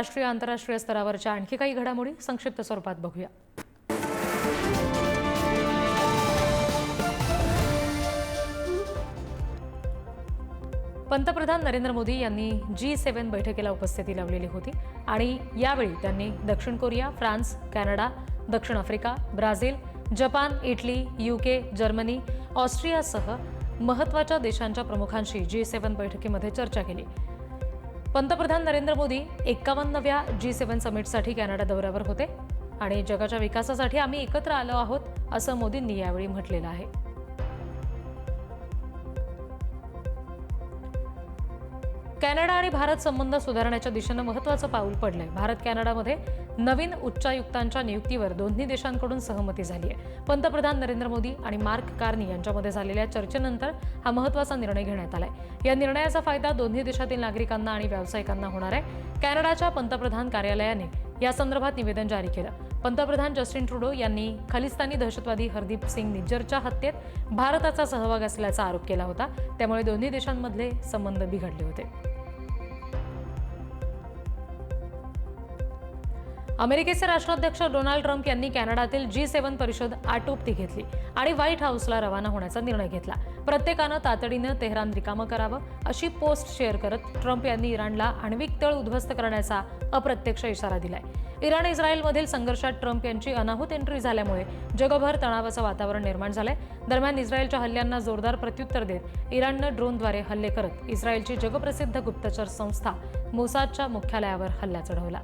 राष्ट्रीय आंतरराष्ट्रीय स्तरावरच्या आणखी काही घडामोडी संक्षिप्त स्वरूपात बघूया. पंतप्रधान नरेंद्र मोदी यांनी जी सेव्हन बैठकीला उपस्थिती लावलेली होती आणि यावेळी त्यांनी दक्षिण कोरिया फ्रान्स कॅनडा दक्षिण Africa Brazil Japan Italy UK Germany ऑस्ट्रियासह महत्त्वाच्या देशांच्या प्रमुखांशी जी सेव्हन बैठकीमध्ये चर्चा केली. पंतप्रधान नरेंद्र मोदी एक्कावन्नव्या जी सेव्हन समिटसाठी कॅनडा दौऱ्यावर होते आणि जगाच्या विकासासाठी आम्ही एकत्र आलो आहोत असं मोदींनी यावेळी म्हटलेलं आहे. कॅनडा आणि भारत संबंध सुधारण्याच्या दिशेनं महत्त्वाचं पाऊल पडलंय. भारत कॅनडामध्ये नवीन उच्चायुक्तांच्या नियुक्तीवर दोन्ही देशांकडून सहमती झाली आहे पंतप्रधान नरेंद्र मोदी आणि मार्क कार्नी यांच्यामध्ये झालेल्या चर्चेनंतर हा महत्त्वाचा निर्णय घेण्यात आलाय. या निर्णयाचा फायदा दोन्ही देशातील नागरिकांना आणि व्यावसायिकांना होणार आहे. कॅनडाच्या पंतप्रधान कार्यालयाने या संदर्भात निवेदन जारी केलं. पंतप्रधान जस्टिन ट्रुडो यांनी खलिस्तानी दहशतवादी हरदीप सिंग निज्जरच्या हत्येत भारताचा सहभाग असल्याचा आरोप केला होता. त्यामुळे दोन्ही देशांमधले संबंध बिघडले होते. अमेरिकेचे राष्ट्राध्यक्ष डोनाल्ड ट्रम्प यांनी कॅनडातील जी सेव्हन परिषद आटोपती घेतली आणि व्हाईट हाऊसला रवाना होण्याचा निर्णय घेतला. प्रत्येकानं तातडीनं तेहरान रिकामं करावं अशी पोस्ट शेअर करत ट्रम्प यांनी इराणला आण्विक तळ उद्ध्वस्त करण्याचा अप्रत्यक्ष इशारा दिलाय. इराण इस्रायलमधील संघर्षात ट्रम्प यांची अनाहूत एंट्री झाल्यामुळे जगभर तणावाचं वातावरण निर्माण झालंय. दरम्यान इस्रायलच्या हल्ल्यांना जोरदार प्रत्युत्तर देत इराणनं ड्रोनद्वारे हल्ले करत इस्रायलची जगप्रसिद्ध गुप्तचर संस्था मोसादच्या मुख्यालयावर हल्ला चढवला.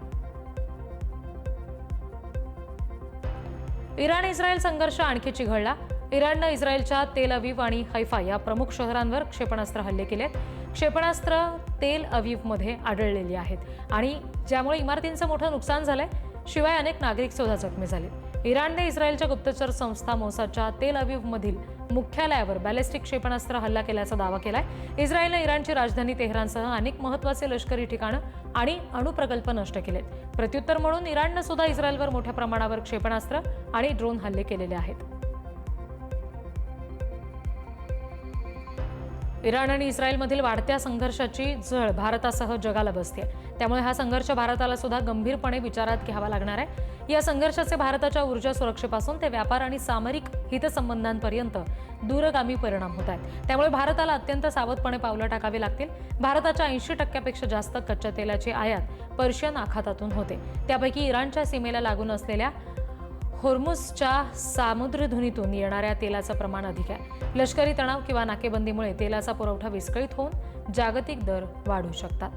इराण इस्रायल संघर्ष आणखी चिघळला. इराणनं इस्रायलच्या तेल अवीव आणि हैफा या प्रमुख शहरांवर क्षेपणास्त्र हल्ले केलेत. क्षेपणास्त्र तेल अवीवमध्ये आढळलेली आहेत आणि ज्यामुळे इमारतींचं मोठं नुकसान झालंय शिवाय अनेक नागरिक सुद्धा जखमी झाले. इराणने इस्रायलच्या गुप्तचर संस्था मोसाच्या तेल अवीवमधील मुख्यालयावर बॅलिस्टिक क्षेपणास्त्र हल्ला केल्याचा दावा केलाय. इस्रायलनं इराणची राजधानी तेहरानसह अनेक महत्त्वाचे लष्करी ठिकाणं आणि अणुप्रकल्प नष्ट केलेत. प्रत्युत्तर म्हणून इराणनं सुद्धा इस्रायलवर मोठ्या प्रमाणावर क्षेपणास्त्र आणि ड्रोन हल्ले केलेले आहेत. इराण आणि इस्रायलमधील वाढत्या संघर्षाची झळ भारतासह जगाला बसते. त्यामुळे हा संघर्ष भारताला सुद्धा गंभीरपणे विचारात घ्यावा लागणार आहे. या संघर्षाचे भारताच्या ऊर्जा सुरक्षेपासून ते व्यापार आणि सामरिक हितसंबंधांपर्यंत दूरगामी परिणाम होत आहेत. त्यामुळे भारताला अत्यंत सावधपणे पावलं टाकावी लागतील. भारताच्या ऐंशी टक्क्यापेक्षा जास्त कच्च्या तेलाची आयात पर्शियन आखातातून होते. त्यापैकी इराणच्या सीमेला लागून असलेल्या होर्मुसच्या सामुद्रधुनीतून येणाऱ्या तेलाचं प्रमाण अधिक आहे. लष्करी तणाव किंवा नाकेबंदीमुळे तेलाचा पुरवठा विस्कळीत होऊन जागतिक दर वाढू शकतात.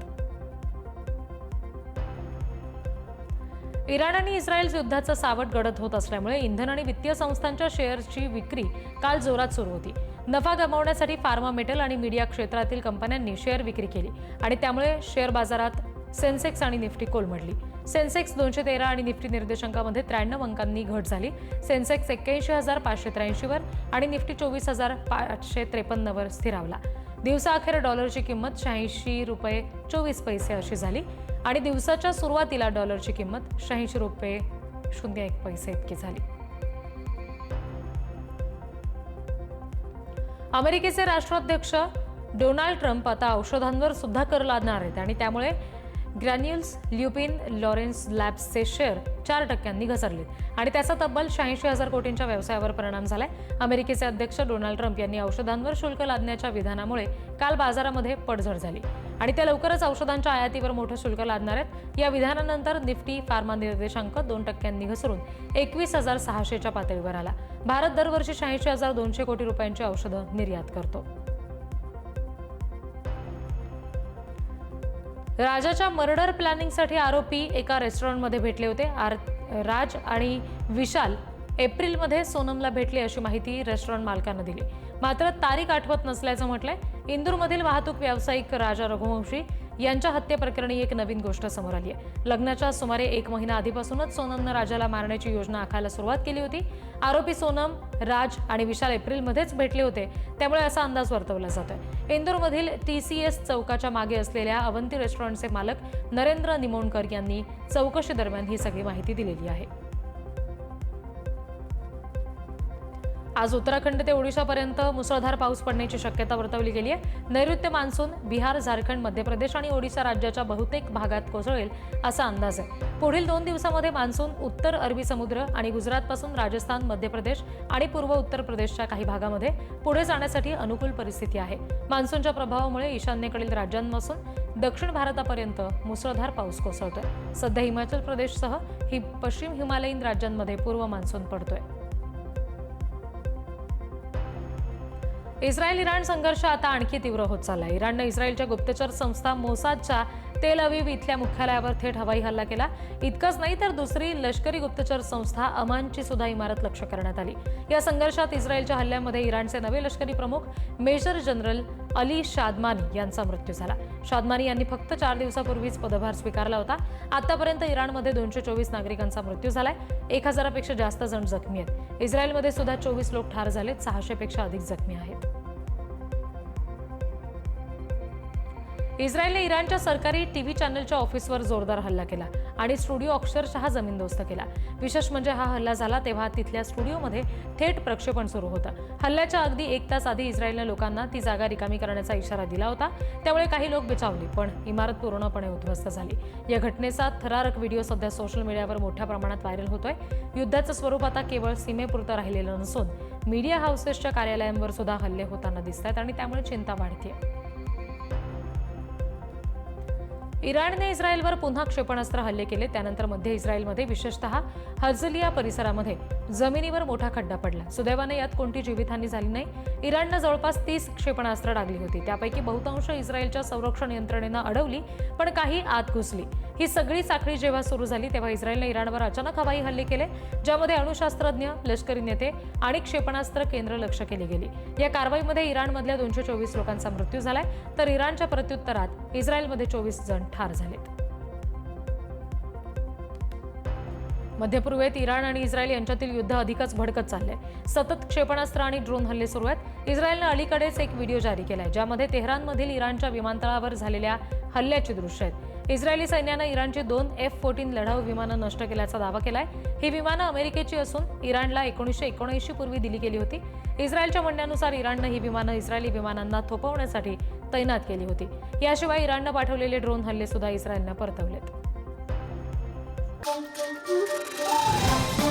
इराण आणि इस्रायल युद्धाचं सावट गडद होत असल्यामुळे इंधन आणि वित्तीय संस्थांच्या शेअर्सची विक्री काल जोरात सुरू होती. नफा गमावण्यासाठी फार्मा मेटल आणि मीडिया क्षेत्रातील कंपन्यांनी शेअर विक्री केली आणि त्यामुळे शेअर बाजारात सेन्सेक्स आणि निफ्टी कोलमडली. सेन्सेक्स दोनशे तेरा आणि निफ्टी निर्देशांकामध्ये त्र्याण्णव अंकांनी घट झाली. सेन्सेक्स एक्क्याऐंशी हजार पाचशे त्र्याऐंशीवर आणि निफ्टी चोवीस हजार पाचशे त्रेपन्नवर स्थिरावला. दिवसाअखेर डॉलरची किंमत शहाऐंशी रुपये चोवीस पैसे अशी झाली. आणि दिवसाच्या सुरुवातीला डॉलरची किंमत शहाऐंशी रुपये. शून्य एक पैसे इतकी झाली. अमेरिकेचे राष्ट्राध्यक्ष डोनाल्ड ट्रम्प आता औषधांवर सुद्धा कर लादणार आहेत आणि त्यामुळे ग्रॅन्युल्स ल्युपिन लॉरेन्स लॅब्सचे शेअर चार टक्क्यांनी घसरलेत. आणि त्याचा तब्बल शहाऐंशी हजार कोटींच्या व्यवसायावर परिणाम झालाय. अमेरिकेचे अध्यक्ष डोनाल्ड ट्रम्प यांनी औषधांवर शुल्क लादण्याच्या विधानामुळे काल बाजारामध्ये पडझड झाली. आणि त्या लवकरच औषधांच्या आयातीवर मोठं शुल्क लादणार आहेत. या विधानानंतर निफ्टी फार्मा निर्देशांक दोन टक्क्यांनी घसरून एकवीस हजार सहाशेच्या पातळीवर आला. भारत दरवर्षी शहाऐंशी हजार दोनशे कोटी रुपयांची औषधं निर्यात करतो. राजाच्या मर्डर प्लॅनिंगसाठी आरोपी एका रेस्टॉरंटमध्ये भेटले होते. आर राज आणि विशाल एप्रिलमध्ये सोनमला भेटले अशी माहिती रेस्टॉरंट मालकानं दिली. मात्र तारीख आठवत नसल्याचं म्हटलंय इंदूरमधील वाहतूक व्यावसायिक राजा रघुवंशी यांच्या हत्येप्रकरणी एक नवीन गोष्ट समोर आली आहे लग्नाच्या सुमारे एक महिना आधीपासूनच सोनमनं राजाला मारण्याची योजना आखायला सुरुवात केली होती. आरोपी सोनम राज आणि विशाल एप्रिलमध्येच भेटले होते त्यामुळे असा अंदाज वर्तवला जातोय. इंदूरमधील टी सी एस चौकाच्या मागे असलेल्या अवंती रेस्टॉरंटचे मालक नरेंद्र निमोणकर यांनी चौकशी दरम्यान ही सगळी माहिती दिलेली आहे. आज उत्तराखंड ते ओडिशापर्यंत मुसळधार पाऊस पडण्याची शक्यता वर्तवली गेली आहे. नैऋत्य मान्सून बिहार झारखंड मध्य प्रदेश आणि ओडिशा राज्याच्या बहुतेक भागात कोसळेल असा अंदाज आहे. पुढील दोन दिवसामध्ये मान्सून उत्तर अरबी समुद्र आणि गुजरातपासून राजस्थान मध्य प्रदेश आणि पूर्व उत्तर प्रदेशच्या काही भागामध्ये पुढे जाण्यासाठी अनुकूल परिस्थिती आहे. मान्सूनच्या प्रभावामुळे ईशान्येकडील राज्यांपासून दक्षिण भारतापर्यंत मुसळधार पाऊस कोसळतोय. सध्या हिमाचल प्रदेशसह ही पश्चिम हिमालयीन राज्यांमध्ये पूर्व मान्सून पडतोय. इस्रायल इराण संघर्ष आता आणखी तीव्र होत चालला इराणनं इस्रायलच्या गुप्तचर संस्था मोसादच्या तेल अविव इथल्या मुख्यालयावर थेट हवाई हल्ला केला. इतकंच नाही तर दुसरी लष्करी गुप्तचर संस्था अमानची सुद्धा इमारत लक्ष्य करण्यात आली. या संघर्षात इस्रायलच्या हल्ल्यामध्ये इराणचे नवे लष्करी प्रमुख मेजर जनरल अली शादमानी यांचा मृत्यू झाला. शादमानी यांनी फक्त चार दिवसापूर्वीच पदभार स्वीकारला होता. आतापर्यंत इराणमध्ये दोनशे चोवीस नागरिकांचा मृत्यू झालाय. एक हजारापेक्षा जास्त जण जखमी आहेत. इस्रायलमध्ये सुद्धा चोवीस लोक ठार झालेत. सहाशेपेक्षा अधिक जखमी आहेत. इस्रायलने इराणच्या सरकारी टी व्ही चॅनलच्या ऑफिसवर जोरदार हल्ला केला आणि स्टुडिओ अक्षरशः जमीनदोस्त केला. विशेष म्हणजे हा हल्ला झाला तेव्हा तिथल्या स्टुडिओमध्ये थेट प्रक्षेपण सुरू होतं. हल्ल्याच्या अगदी एक तास आधी इस्रायलने लोकांना ती जागा रिकामी करण्याचा इशारा दिला होता. त्यामुळे काही लोक बिचावली पण इमारत पूर्णपणे उद्ध्वस्त झाली. या घटनेचा थरारक व्हिडिओ सध्या सोशल मीडियावर मोठ्या प्रमाणात व्हायरल होतोय. युद्धाचं स्वरूप आता केवळ सीमेपुरतं राहिलेलं नसून मीडिया हाऊसेसच्या कार्यालयांवर सुद्धा हल्ले होताना दिसत आहेत आणि त्यामुळे चिंता वाढते इराणने इस्रायलवर पुन्हा क्षेपणास्त्र हल्ले केले. त्यानंतर मध्य इस्रायलमध्ये विशेषतः हर्जलिया परिसरामध्ये जमिनीवर मोठा खड्डा पडला. सुदैवाने यात कोणती जीवितहानी झाली नाही. इराणनं जवळपास तीस क्षेपणास्त्र डागली होती. त्यापैकी बहुतांश इस्रायलच्या संरक्षण यंत्रणेनं अडवली पण काही आत घुसली. ही सगळी साखळी जेव्हा सुरू झाली तेव्हा इस्रायलने इराणवर अचानक हवाई हल्ले केले ज्यामध्ये अणुशास्त्रज्ञ लष्करी नेते आणि क्षेपणास्त्र केंद्र लक्ष केली गेली. या कारवाईमध्ये इराणमधल्या दोनशे चोवीस लोकांचा मृत्यू झालाय तर इराणच्या प्रत्युत्तरात इस्रायलमध्ये चोवीस जण ठार झालेत. मध्यपूर्वेत इराण आणि इस्रायल यांच्यातील युद्ध अधिकच भडकत चाललंय सतत क्षेपणास्त्र आणि ड्रोन हल्ले सुरू आहेत. इस्रायलनं अलीकडेच एक व्हिडिओ जारी केलाय ज्यामध्ये तेहरानमधील इराणच्या विमानतळावर झालेल्या हल्ल्याची दृश्य आहेत. इस्रायली सैन्यानं इराणची दोन एफ फोर्टीन लढाऊ विमानं नष्ट केल्याचा दावा केलाय. ही विमानं अमेरिकेची असून इराणला एकोणीसशे एकोणऐंशी पूर्वी दिली गेली होती. इस्रायलच्या म्हणण्यानुसार इराणनं ही विमानं इस्रायली विमानांना थोपवण्यासाठी तैनात केली होती. याशिवाय इराणनं पाठवलेले ड्रोन हल्ले सुद्धा इस्रायलनं परतवलेत. Música